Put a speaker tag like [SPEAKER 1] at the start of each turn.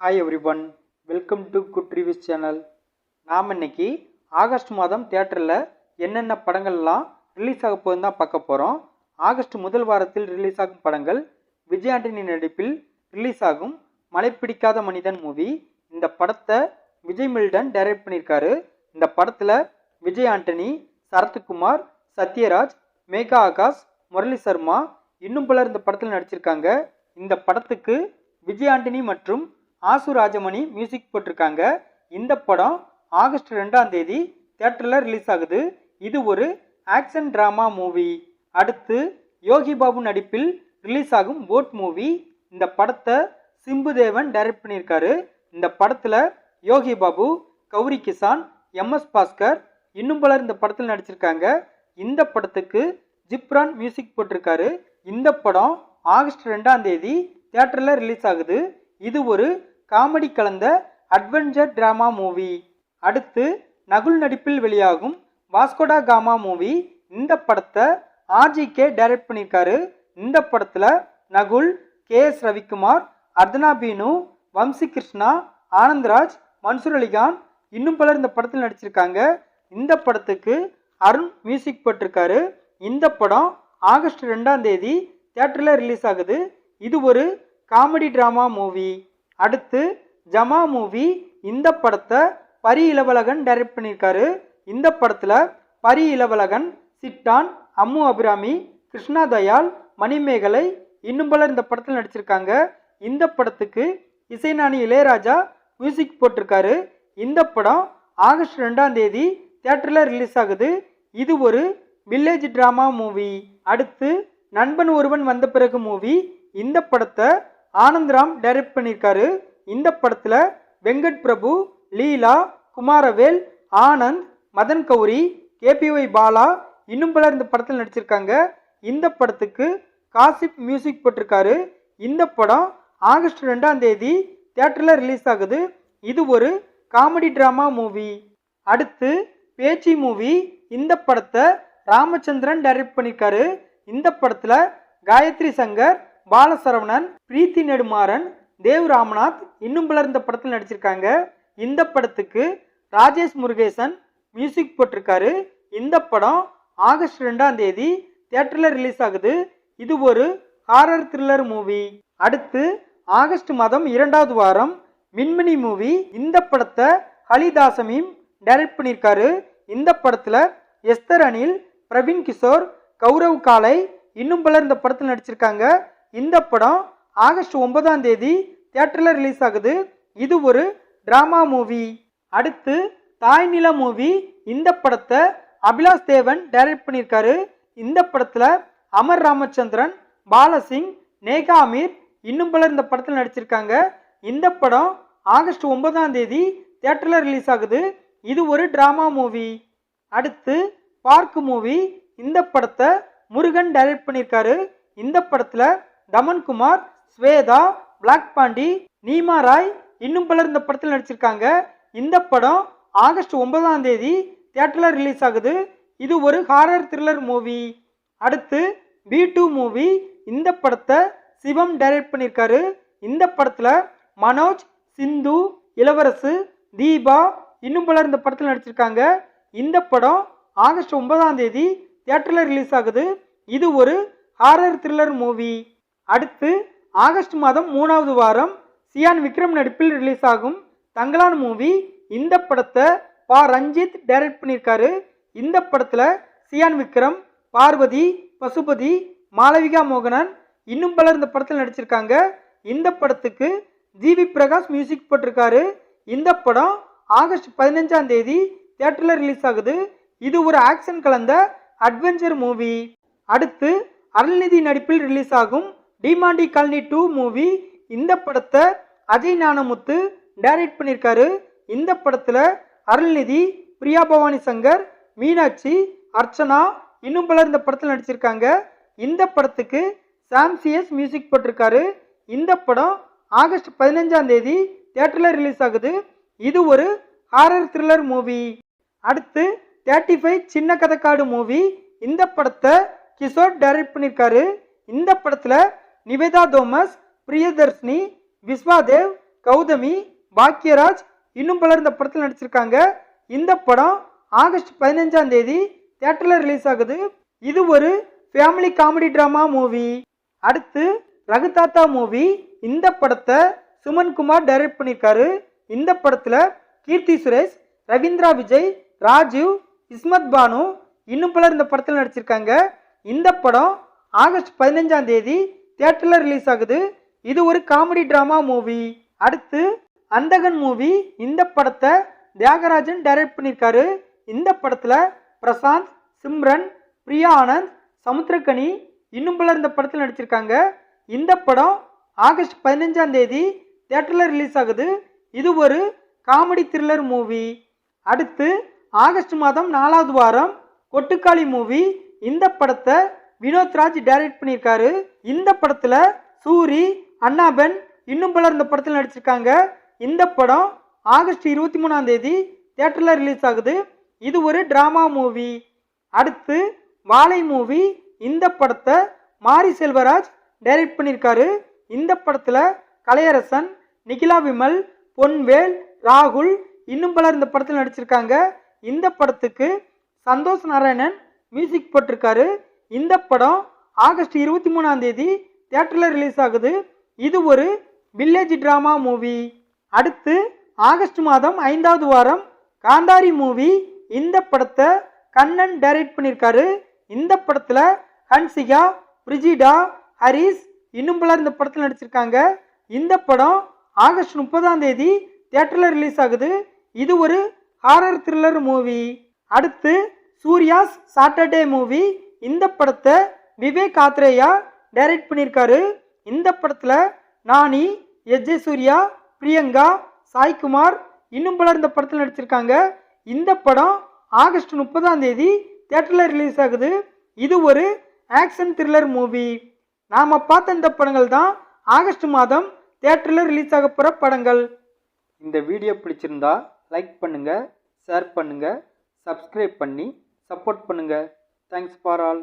[SPEAKER 1] Hi everyone welcome to good reviews channel நாம் இன்னைக்கு August மாதம் தியேட்டரில் என்னென்ன படங்கள்லாம் ரிலீஸ் ஆக போகுதுன்னு தான் பார்க்க போகிறோம் ஆகஸ்ட் முதல் வாரத்தில் ரிலீஸ் ஆகும் படங்கள் விஜய் ஆண்டனி நடிப்பில் ரிலீஸ் ஆகும். மழை பிடிக்காத மனிதன் மூவி இந்த படத்தை விஜய் மில்டன் டைரக்ட் பண்ணியிருக்காரு. இந்த படத்தில் விஜய் ஆண்டனி சரத்குமார் சத்யராஜ் மேகா ஆகாஷ் முரளி சர்மா இன்னும் பலர் இந்த படத்தில் நடிச்சிருக்காங்க. இந்த படத்துக்கு விஜய் ஆண்டனி மற்றும் ஆசு ராஜமணி மியூசிக் போட்டிருக்காங்க. இந்த படம் ஆகஸ்ட் ரெண்டாம் தேதி தியேட்டரில் ரிலீஸ் ஆகுது. இது ஒரு ஆக்ஷன் ட்ராமா மூவி அடுத்து யோகி பாபு நடிப்பில் ரிலீஸ் ஆகும் போட் மூவி இந்த படத்தை சிம்பு தேவன் டைரக்ட் பண்ணியிருக்காரு. இந்த படத்தில் யோகி பாபு கௌரி கிசான் எம்எஸ் பாஸ்கர் இன்னும் பலர் இந்த படத்தில் நடிச்சிருக்காங்க. இந்த படத்துக்கு ஜிப்ரான் மியூசிக் போட்டிருக்காரு. இந்த படம் ஆகஸ்ட் ரெண்டாம் தேதி தியேட்டரில் ரிலீஸ் ஆகுது. இது ஒரு காமெடி கலந்த அட்வென்ச்சர் டிராமா மூவி. அடுத்து நகுல் நடிப்பில் வெளியாகும் வாஸ்கோடா காமா மூவி. இந்த படத்தை ஆர்ஜிகே டைரக்ட் பண்ணியிருக்காரு. இந்த படத்தில் நகுல் கே எஸ் ரவிக்குமார் அர்தனா பீனு வம்சி கிருஷ்ணா ஆனந்த்ராஜ் மன்சூர் அலிகான் இன்னும் பலர் இந்த படத்தில் நடிச்சிருக்காங்க. இந்த படத்துக்கு அருண் மியூசிக் போட்டிருக்காரு. இந்த படம் ஆகஸ்ட் ரெண்டாம் தேதி தியேட்டரில் ரிலீஸ் ஆகுது. இது ஒரு காமெடி ட்ராமா மூவி. அடுத்து ஜமா மூவி இந்த படத்தை பரி இளவலகன் டைரக்ட் பண்ணியிருக்காரு. இந்த படத்தில் பரி இளவலகன் சிட்டான் அம்மு அபிராமி கிருஷ்ணா தயாள் மணிமேகலை இன்னும் பலர் இந்த படத்தில் நடிச்சிருக்காங்க. இந்த படத்துக்கு இசைஞானி இளையராஜா மியூசிக் போட்டிருக்காரு. இந்த படம் ஆகஸ்ட் ரெண்டாம் தேதி தியேட்டரில் ரிலீஸ் ஆகுது. இது ஒரு வில்லேஜ் ட்ராமா மூவி அடுத்து நண்பன் ஒருவன் வந்த பிறகு மூவி இந்த படத்தை ஆனந்த்ராம் டைரக்ட் பண்ணியிருக்காரு இந்த படத்தில் Venkat Prabhu Leela Kumaravel Anand Madhan Gowri K P Y Bala இன்னும் பலர் இந்த படத்தில் நடிச்சிருக்காங்க. இந்த படத்துக்கு காசிப் மியூசிக் போட்டிருக்காரு. இந்த படம் ஆகஸ்ட் ரெண்டாம் தேதி தியேட்டரில் ரிலீஸ் ஆகுது. இது ஒரு காமெடி ட்ராமா மூவி. அடுத்து பேச்சி மூவி. இந்த படத்தை ராமச்சந்திரன் டைரக்ட் பண்ணியிருக்காரு இந்த படத்தில் காயத்ரி சங்கர் பாலசரவணன் பிரீத்தி நெடுமாறன் தேவ் ராமநாத் இன்னும் பலர் இந்த படத்தில் நடிச்சிருக்காங்க. இந்த படத்துக்கு ராஜேஷ் முருகேசன் மியூசிக் போட்டிருக்காரு. இந்த படம் ஆகஸ்ட் ரெண்டாம் தேதி தியேட்டரில் ரிலீஸ் ஆகுது. இது ஒரு ஹாரர் த்ரில்லர் மூவி அடுத்து ஆகஸ்ட் மாதம் இரண்டாவது வாரம் மின்மினி மூவி இந்த படத்தை ஹலிதாசமியும் டைரக்ட் பண்ணியிருக்காரு. இந்த படத்தில் எஸ்தர் அனில் பிரவீன் கிஷோர் கௌரவ் காலை இன்னும் பலர் இந்த படத்தில் நடிச்சிருக்காங்க. இந்த படம் ஆகஸ்ட் ஒன்பதாம் தேதி தியேட்டரில் ரிலீஸ் ஆகுது. இது ஒரு ட்ராமா மூவி அடுத்து தாய் நில மூவி இந்த படத்தை அபிலாஷ் தேவன் டைரக்ட் பண்ணியிருக்காரு. இந்த படத்தில் அமர் ராமச்சந்திரன் பாலசிங் நேகா அமீர் இன்னும் பலர் இந்த படத்தில் நடிச்சிருக்காங்க. இந்த படம் ஆகஸ்ட் ஒன்பதாம் தேதி தியேட்டரில் ரிலீஸ் ஆகுது. இது ஒரு ட்ராமா மூவி அடுத்து பார்க் மூவி இந்த படத்தை முருகன் டைரக்ட் பண்ணியிருக்காரு. இந்த படத்தில் தமன்குமார் ஸ்வேதா பிளாக் பாண்டி நீமா ராய் இன்னும் பலர் இந்த படத்தில் நடிச்சிருக்காங்க. இந்த படம் ஆகஸ்ட் ஒன்பதாம் தேதி தியேட்டரில் ரிலீஸ் ஆகுது. இது ஒரு ஹாரர் த்ரில்லர் மூவி அடுத்து பி டூ மூவி இந்த படத்தை சிவம் டைரக்ட் பண்ணியிருக்காரு. இந்த படத்தில் மனோஜ் சிந்து இளவரசு தீபா இன்னும் பலர் இந்த படத்தில் நடிச்சிருக்காங்க. இந்த படம் ஆகஸ்ட் ஒன்பதாம் தேதி தியேட்டரில் ரிலீஸ் ஆகுது. இது ஒரு ஹாரர் த்ரில்லர் மூவி அடுத்து ஆகஸ்ட் மாதம் மூணாவது வாரம் சியான் விக்ரம் நடிப்பில் ரிலீஸ் ஆகும். தங்கலான் மூவி இந்த படத்தை பா. ரஞ்சித் டைரக்ட் பண்ணியிருக்காரு. இந்த படத்தில் சியான் விக்ரம் பார்வதி பசுபதி மாளவிகா மோகனன் இன்னும் பலர் இந்த படத்தில் நடிச்சிருக்காங்க. இந்த படத்துக்கு ஜிவி பிரகாஷ் மியூசிக் போட்டிருக்காரு. இந்த படம் ஆகஸ்ட் பதினஞ்சாம் தேதி தியேட்டரில் ரிலீஸ் ஆகுது. இது ஒரு ஆக்ஷன் கலந்த அட்வென்ச்சர் மூவி அடுத்து அருள்நிதி நடிப்பில் ரிலீஸ் ஆகும். டிமாண்டி காலனி டூ மூவி இந்த படத்தை அஜய் ஞானமுத்து டைரக்ட் பண்ணியிருக்காரு. இந்த படத்தில் அருள்நிதி பிரியா பவானி சங்கர் மீனாட்சி அர்ச்சனா இன்னும் பலர் இந்த படத்தில் நடிச்சிருக்காங்க. இந்த படத்துக்கு சாம்சிஎஸ் மியூசிக் போட்டிருக்காரு. இந்த படம் ஆகஸ்ட் பதினஞ்சாம் தேதி தேட்டரில் ரிலீஸ் ஆகுது. இது ஒரு ஹாரர் த்ரில்லர் மூவி அடுத்து தேர்ட்டி ஃபைவ் சின்ன கதைக்காடு மூவி இந்த படத்தை கிஷோர் டைரக்ட் பண்ணியிருக்காரு. இந்த படத்தில் நிவேதா தோமஸ் பிரியதர்ஷினி விஸ்வாதேவ் கௌதமி பாக்யராஜ் இன்னும் பலர் இந்த படத்தில் நடிச்சிருக்காங்க. இந்த படம் ஆகஸ்ட் பதினஞ்சாம் தேதி தியேட்டரில் ரிலீஸ் ஆகுது. இது ஒரு ஃபேமிலி காமெடி ட்ராமா மூவி அடுத்து ரகுதாத்தா மூவி இந்த படத்தை சுமன் குமார் டைரக்ட் பண்ணியிருக்காரு. இந்த படத்தில் கீர்த்தி சுரேஷ் ரவீந்திரா விஜய் ராஜீவ் இஸ்மத் பானு இன்னும் பலர் இந்த படத்தில் நடிச்சிருக்காங்க. இந்த படம் ஆகஸ்ட் பதினஞ்சாம் தேதி தியேட்டரில் ரிலீஸ் ஆகுது. இது ஒரு காமெடி ட்ராமா மூவி அடுத்து அந்தகன் மூவி இந்த படத்தை தியாகராஜன் டைரக்ட் பண்ணியிருக்காரு. இந்த படத்தில் பிரசாந்த் சிம்ரன் பிரியா ஆனந்த் சமுத்திரக்கனி இன்னும் பலர் இந்த படத்தில் நடிச்சிருக்காங்க. இந்த படம் ஆகஸ்ட் பதினஞ்சாம் தேதி தியேட்டரில் ரிலீஸ் ஆகுது. இது ஒரு காமெடி த்ரில்லர் மூவி அடுத்து ஆகஸ்ட் மாதம் நாலாவது வாரம் கொட்டுக்காளி மூவி இந்த படத்தை வினோத் ராஜ் டைரக்ட் பண்ணியிருக்காரு. இந்த படத்தில் சூரி அண்ணாபென் இன்னும் பலர் இந்த படத்தில் நடிச்சிருக்காங்க. இந்த படம் ஆகஸ்ட் இருபத்தி மூணாம் தேதி தேட்டரில் ரிலீஸ் ஆகுது. இது ஒரு ட்ராமா மூவி அடுத்து வாழை மூவி இந்த படத்தை மாரி செல்வராஜ் டைரக்ட் பண்ணியிருக்காரு இந்த படத்தில் கலையரசன் நிகிலா விமல் பொன்வேல் ராகுல் இன்னும் பலர் இந்த படத்தில் நடிச்சிருக்காங்க. இந்த படத்துக்கு சந்தோஷ் நாராயணன் மியூசிக் போட்டிருக்காரு. இந்த படம் ஆகஸ்ட் இருபத்தி மூணாம் தேதி தியேட்டரில் ரிலீஸ் ஆகுது. இது ஒரு வில்லேஜ் ட்ராமா மூவி அடுத்து ஆகஸ்ட் மாதம் ஐந்தாவது வாரம் காந்தாரி மூவி இந்த படத்தை கண்ணன் டைரக்ட் பண்ணியிருக்காரு. இந்த படத்தில் ஹன்சிகா பிரிஜிடா ஹரிஸ் இன்னும் பலர் இந்த படத்தில் நடிச்சிருக்காங்க. இந்த படம் ஆகஸ்ட் முப்பதாம் தேதி தியேட்டரில் ரிலீஸ் ஆகுது. இது ஒரு ஹாரர் த்ரில்லர் மூவி அடுத்து சூர்யாஸ் சாட்டர்டே மூவி இந்த படத்தை விவேக் ஆத்ரேயா டைரக்ட் பண்ணியிருக்காரு இந்த படத்தில் நானி எஜே சூர்யா பிரியங்கா சாய்குமார் இன்னும் பலர் இந்த படத்தில் நடிச்சிருக்காங்க. இந்த படம் ஆகஸ்ட் முப்பதாம் தேதி தேட்டரில் ரிலீஸ் ஆகுது. இது ஒரு ஆக்ஷன் த்ரில்லர் மூவி நாம் பார்த்த இந்த படங்கள் தான் ஆகஸ்ட் மாதம் தேட்டரில் ரிலீஸ் ஆக போகிற படங்கள். இந்த வீடியோ பிடிச்சிருந்தா லைக் பண்ணுங்கள் ஷேர் பண்ணுங்கள் சப்ஸ்கிரைப் பண்ணி சப்போர்ட் பண்ணுங்கள் தேங்க்ஸ் ஃபார் ஆல்